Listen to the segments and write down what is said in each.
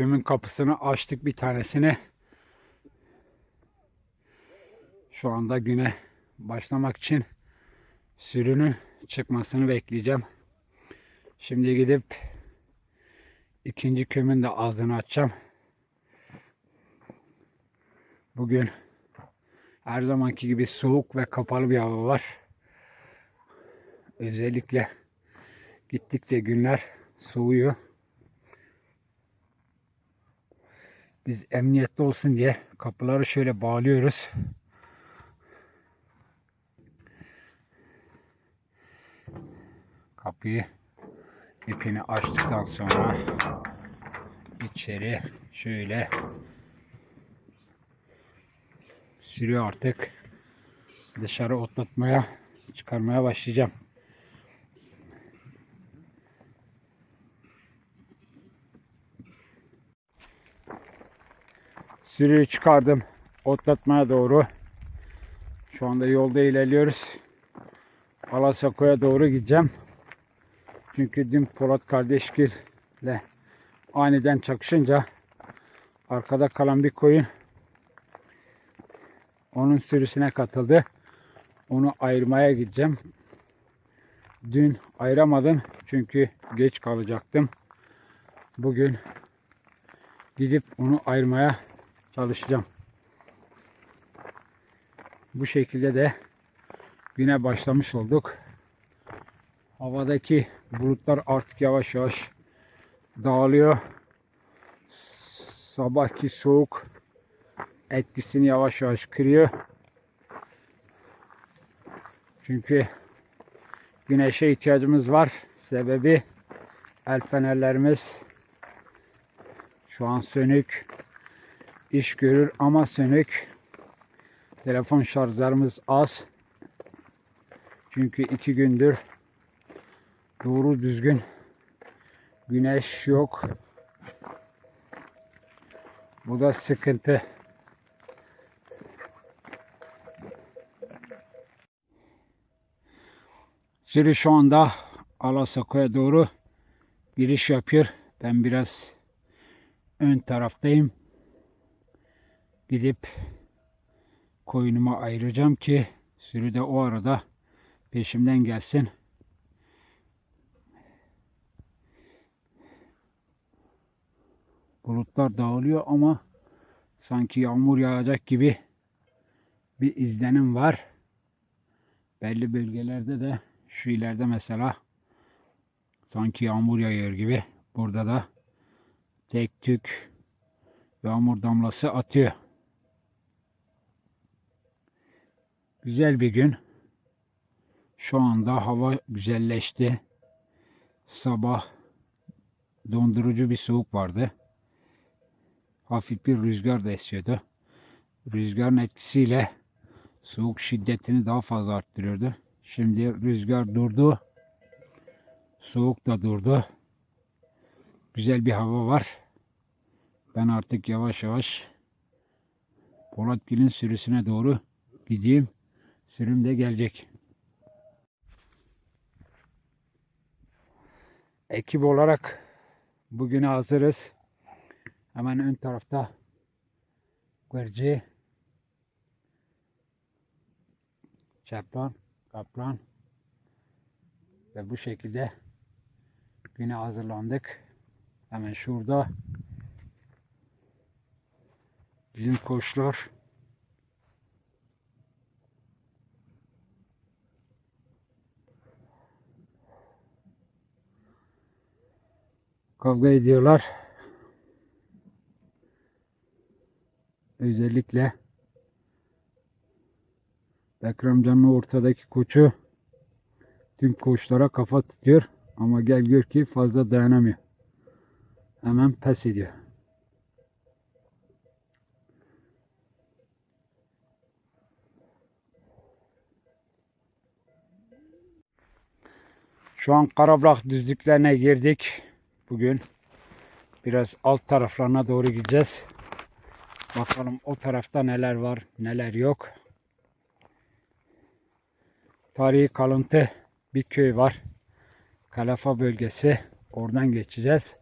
Köyümün kapısını açtık bir tanesini. Şu anda güne başlamak için sürünün çıkmasını bekleyeceğim. Şimdi gidip ikinci kömün de ağzını açacağım. Bugün her zamanki gibi soğuk ve kapalı bir hava var. Özellikle gittikçe günler soğuyor. Biz emniyetli olsun diye kapıları şöyle bağlıyoruz. Kapıyı ipini açtıktan sonra içeri şöyle sürüyor artık. Dışarı otlatmaya çıkarmaya başlayacağım. Sürüyü çıkardım otlatmaya doğru. Şu anda yolda ilerliyoruz. Alasako'ya doğru gideceğim. Çünkü dün Polat kardeşgil ile aniden çakışınca arkada kalan bir koyun onun sürüsüne katıldı. Onu ayırmaya gideceğim. Dün ayıramadım çünkü geç kalacaktım. Bugün gidip onu ayırmaya çalışacağım. Bu şekilde de güne başlamış olduk. Havadaki bulutlar artık yavaş yavaş dağılıyor. Sabahki soğuk etkisini yavaş yavaş kırıyor. Çünkü güneşe ihtiyacımız var. Sebebi el fenerlerimiz şu an sönük. İş görür ama sönük. Telefon şarjlarımız az. Çünkü iki gündür doğru düzgün güneş yok. Bu da sıkıntı. Sürü şu anda Alasako'ya doğru giriş yapıyor. Ben biraz ön taraftayım. Gidip koyunuma ayıracağım ki sürü de o arada peşimden gelsin. Bulutlar dağılıyor ama sanki yağmur yağacak gibi bir izlenim var. Belli bölgelerde de şu ileride mesela sanki yağmur yağıyor gibi. Burada da tek tük yağmur damlası atıyor. Güzel bir gün. Şu anda hava güzelleşti. Sabah dondurucu bir soğuk vardı. Hafif bir rüzgar da esiyordu. Rüzgarın etkisiyle soğuk şiddetini daha fazla arttırıyordu. Şimdi rüzgar durdu. Soğuk da durdu. Güzel bir hava var. Ben artık yavaş yavaş Polatgil'in sürüsüne doğru gideyim. Sürüm de gelecek. Ekip olarak bugüne hazırız. Hemen ön tarafta Gırcı, Çaplan, Kaplan ve bu şekilde güne hazırlandık. Hemen şurada bizim koçlar kavga ediyorlar. Özellikle Bekir amcanın ortadaki koçu tüm koçlara kafa tutuyor. Ama gel gör ki fazla dayanamıyor. Hemen pes ediyor. Şu an Karabrak düzlüklerine girdik. Bugün biraz alt taraflarına doğru gideceğiz. Bakalım o tarafta neler var, neler yok. Tarihi kalıntı bir köy var. Kalafa bölgesi. Oradan geçeceğiz.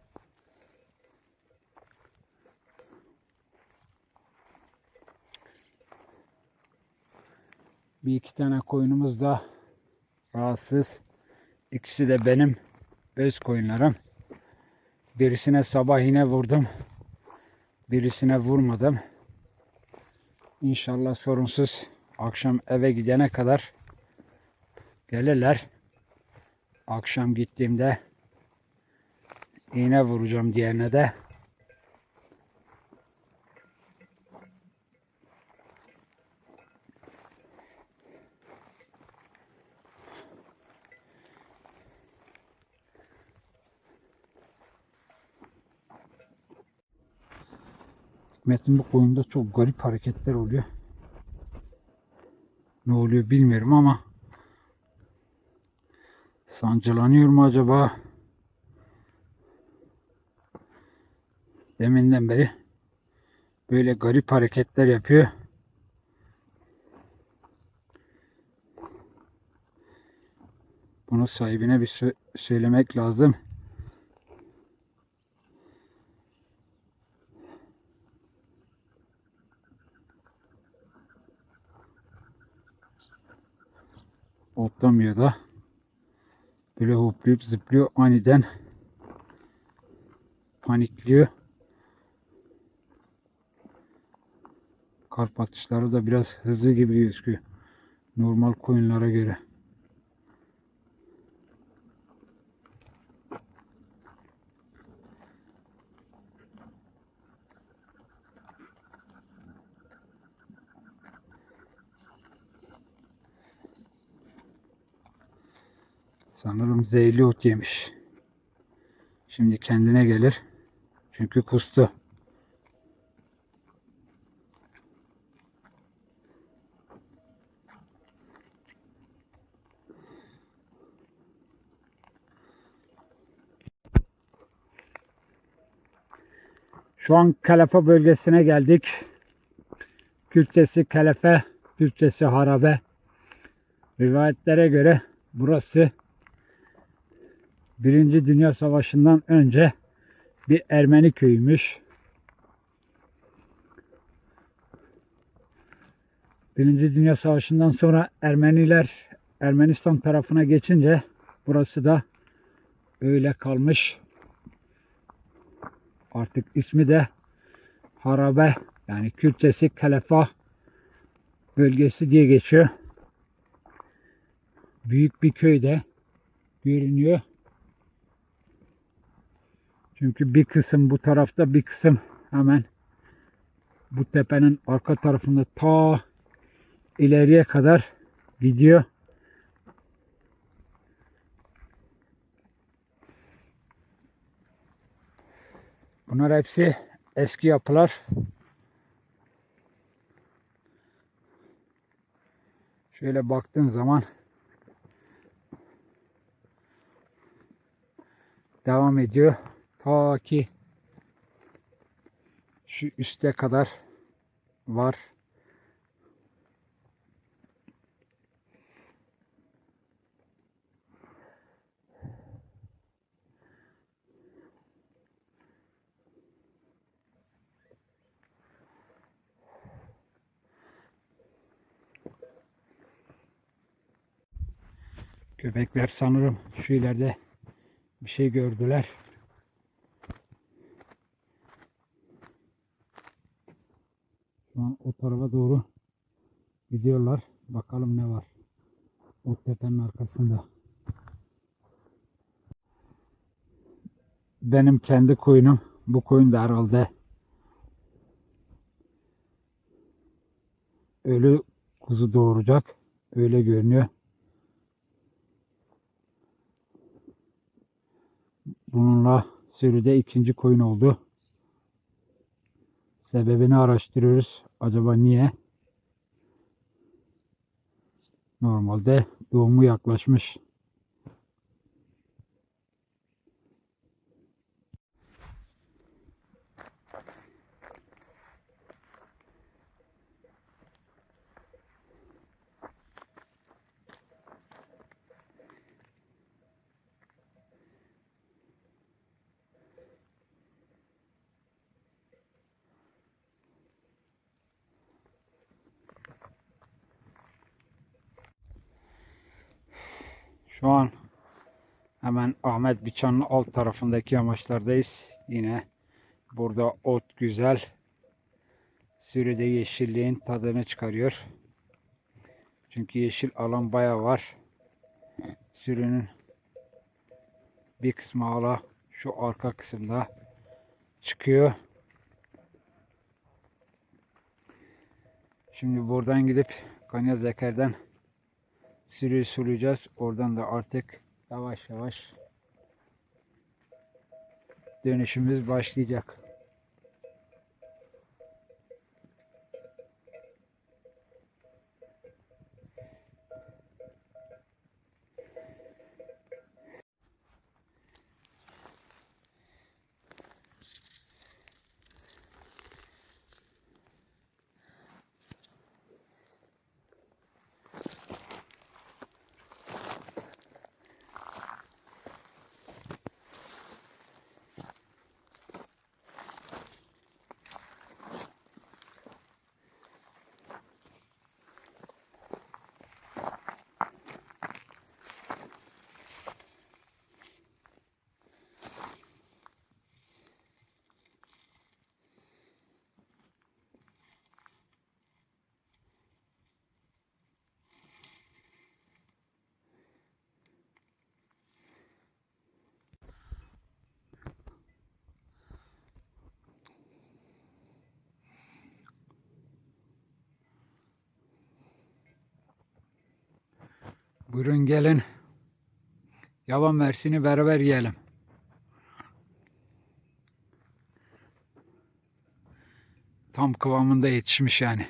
Bir iki tane koyunumuz da rahatsız. İkisi de benim öz koyunlarım. Birisine sabah yine vurdum. Birisine vurmadım. İnşallah sorunsuz akşam eve gidene kadar gelirler. Akşam gittiğimde iğne vuracağım diğerine de. Metin bu koyunda çok garip hareketler oluyor. Ne oluyor bilmiyorum ama sancılanıyor mu acaba? Deminden beri böyle garip hareketler yapıyor. Bunu sahibine bir sö- söylemek lazım. Otlamıyor da. Böyle hoplayıp zıplıyor aniden. Panikliyor. Kalp atışları da biraz hızlı gibi gözüküyor. Normal koyunlara göre. Sanırım zehirli ot yemiş. Şimdi kendine gelir. Çünkü kustu. Şu an Kalefe bölgesine geldik. Kürtçesi Kalefe, Türkçesi Harabe. Rivayetlere göre burası Birinci Dünya Savaşı'ndan önce bir Ermeni köyüymüş. Birinci Dünya Savaşı'ndan sonra Ermeniler Ermenistan tarafına geçince burası da öyle kalmış. Artık ismi de Harabe yani Kürtçesi Kalefa bölgesi diye geçiyor. Büyük bir köyde görünüyor. Çünkü bir kısım bu tarafta bir kısım hemen bu tepenin arka tarafında ta ileriye kadar gidiyor. Bunlar hepsi eski yapılar. Şöyle baktığın zaman devam ediyor. Ta ki şu üste kadar var. Köpekler sanırım şu ileride bir şey gördüler. Şu an o doğru gidiyorlar. Bakalım ne var. O tepenin arkasında. Benim kendi koyunum. Bu koyun da herhalde ölü kuzu doğuracak. Öyle görünüyor. Bununla sürüde ikinci koyun oldu. Sebebini araştırıyoruz. Acaba niye? Normalde doğumu yaklaşmış. Şu an hemen Ahmet Biçan'ın alt tarafındaki yamaçlardayız. Yine burada ot güzel. Sürüde yeşilliğin tadını çıkarıyor. Çünkü yeşil alan bayağı var. Sürünün bir kısmı hala şu arka kısımda çıkıyor. Şimdi buradan gidip Kanya Zeker'den sürüyü sulayacağız. Oradan da artık yavaş yavaş dönüşümüz başlayacak. Buyurun gelin. Yaban mersini beraber yiyelim. Tam kıvamında yetişmiş yani.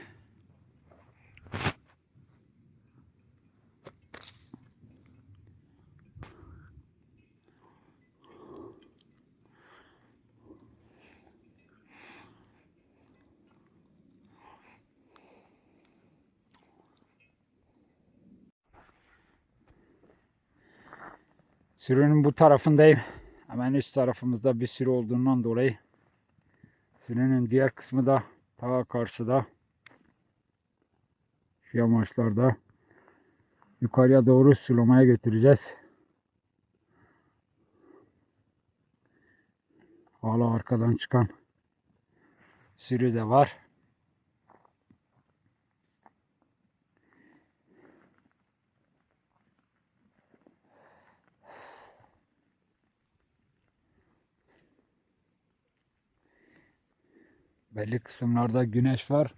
Sürünün bu tarafındayım. Hemen üst tarafımızda bir sürü olduğundan dolayı sürünün diğer kısmı da ta karşıda. Şu yamaçlarda yukarıya doğru sulamaya götüreceğiz. Hala arkadan çıkan sürü de var. Belli kısımlarda güneş var.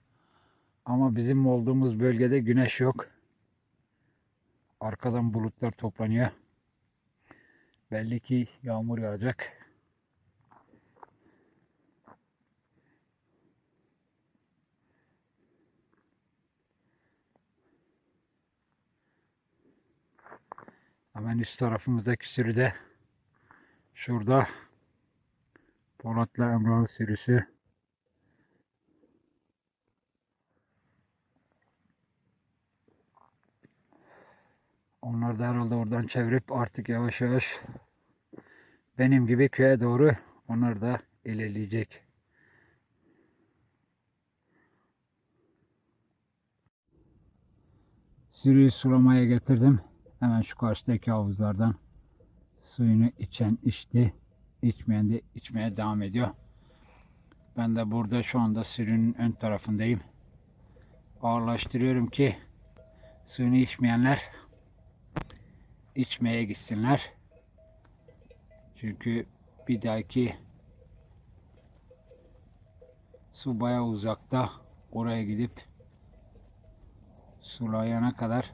Ama bizim olduğumuz bölgede güneş yok. Arkadan bulutlar toplanıyor. Belli ki yağmur yağacak. Hemen üst tarafımızdaki sürüde şurada Polat'la Emrah sürüsü Onlar da herhalde oradan çevirip artık yavaş yavaş benim gibi köye doğru onlar da ilerleyecek. Sürüyü sulamaya getirdim. Hemen şu karşıdaki havuzlardan suyunu içen içti. İçmeyen de içmeye devam ediyor. Ben de burada şu anda sürünün ön tarafındayım. Ağırlaştırıyorum ki suyunu içmeyenler içmeye gitsinler. Çünkü bir dahaki su bayağı uzakta. Oraya gidip sulayana kadar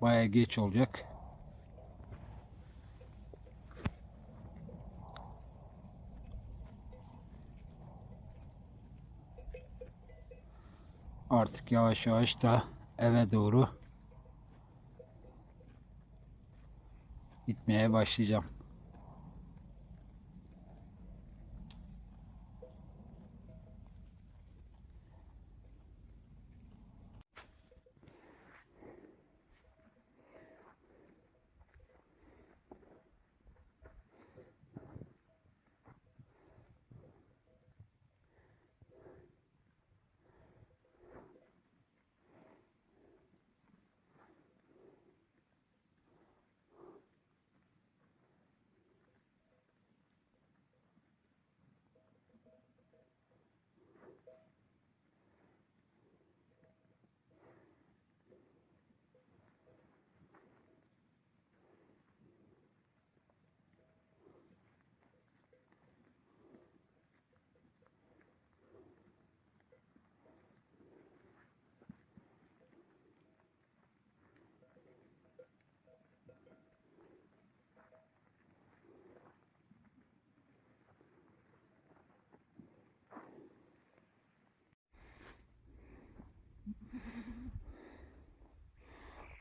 bayağı geç olacak. Artık yavaş yavaş da eve doğru gitmeye başlayacağım.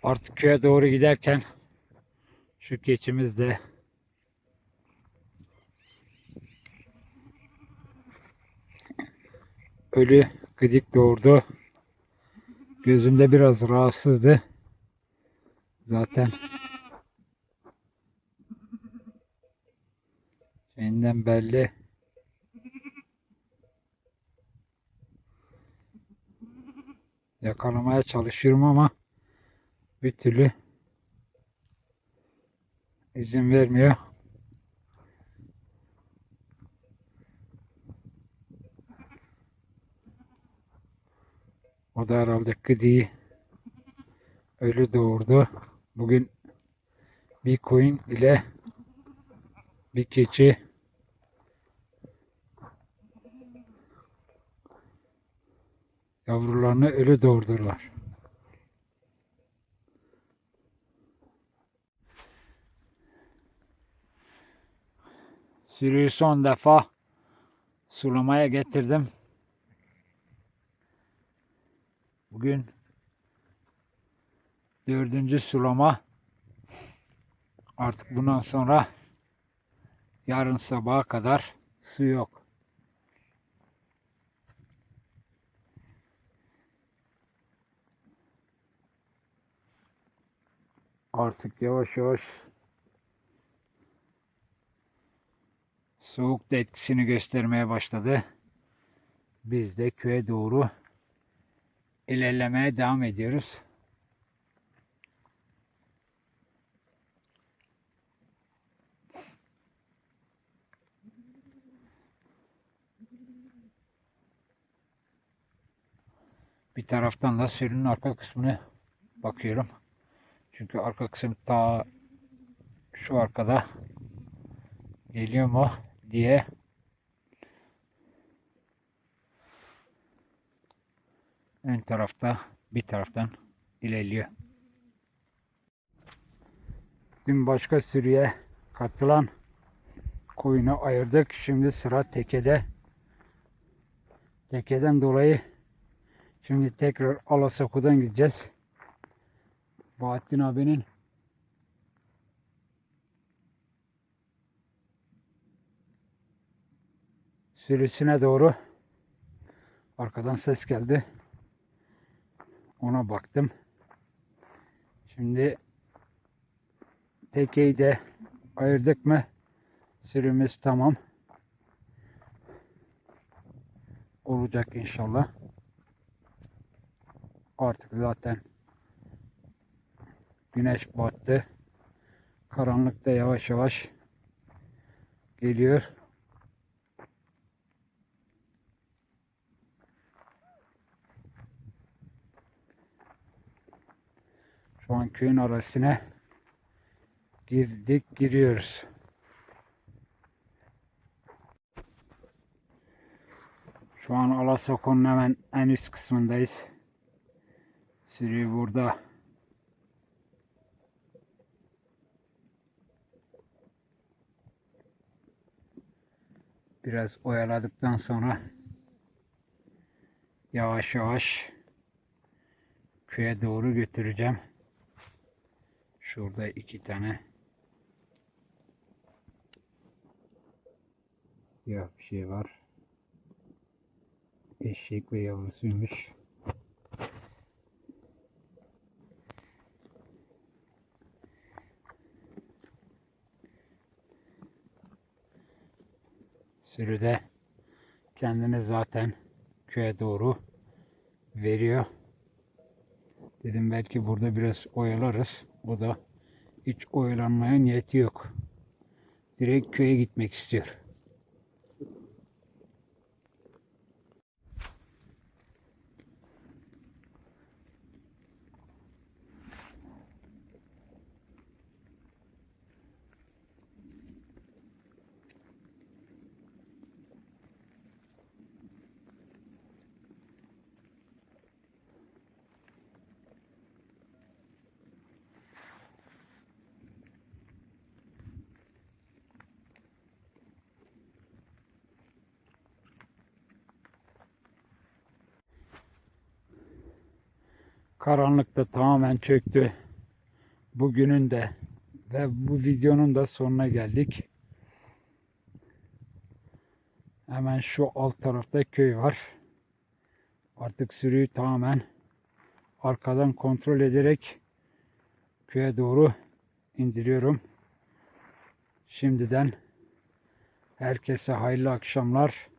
Artık köye doğru giderken şu keçimiz de ölü gıdik doğurdu. Gözünde biraz rahatsızdı. Zaten şeyinden belli. Yakalamaya çalışıyorum ama bir türlü izin vermiyor. O da herhalde gıdiği ölü doğurdu. Bugün bir koyun ile bir keçi yavrularını ölü doğurdular. Sürüyü son defa sulamaya getirdim. Bugün dördüncü sulama. Artık bundan sonra yarın sabaha kadar su yok. Artık yavaş yavaş soğuk da etkisini göstermeye başladı. Biz de köye doğru ilerlemeye devam ediyoruz. Bir taraftan da sürünün arka kısmını bakıyorum. Çünkü arka kısım ta şu arkada geliyor mu diye ön tarafta bir taraftan ilerliyor. Dün başka sürüye katılan koyunu ayırdık. Şimdi sıra tekede. Tekeden dolayı şimdi tekrar Alasaku'dan gideceğiz. Bahattin abinin sürüsüne doğru arkadan ses geldi. Ona baktım. Şimdi tekeyi de ayırdık mı sürümüz tamam. Olacak inşallah. Artık zaten güneş battı. Karanlık da yavaş yavaş geliyor. Şu an köyün arasına girdik giriyoruz. Şu an Alasakon'un hemen en üst kısmındayız. Sürüyü burada biraz oyaladıktan sonra yavaş yavaş köye doğru götüreceğim. Şurada iki tane ya bir şey var. Eşek ve yavrusuymuş. Sürüde kendini zaten köye doğru veriyor. Dedim belki burada biraz oyalarız. O da hiç oyalanmaya niyeti yok. Direkt köye gitmek istiyor. Karanlık da tamamen çöktü. bugünün de ve bu videonun da sonuna geldik. Hemen şu alt tarafta köy var. Artık sürüyü tamamen arkadan kontrol ederek köye doğru indiriyorum. Şimdiden herkese hayırlı akşamlar.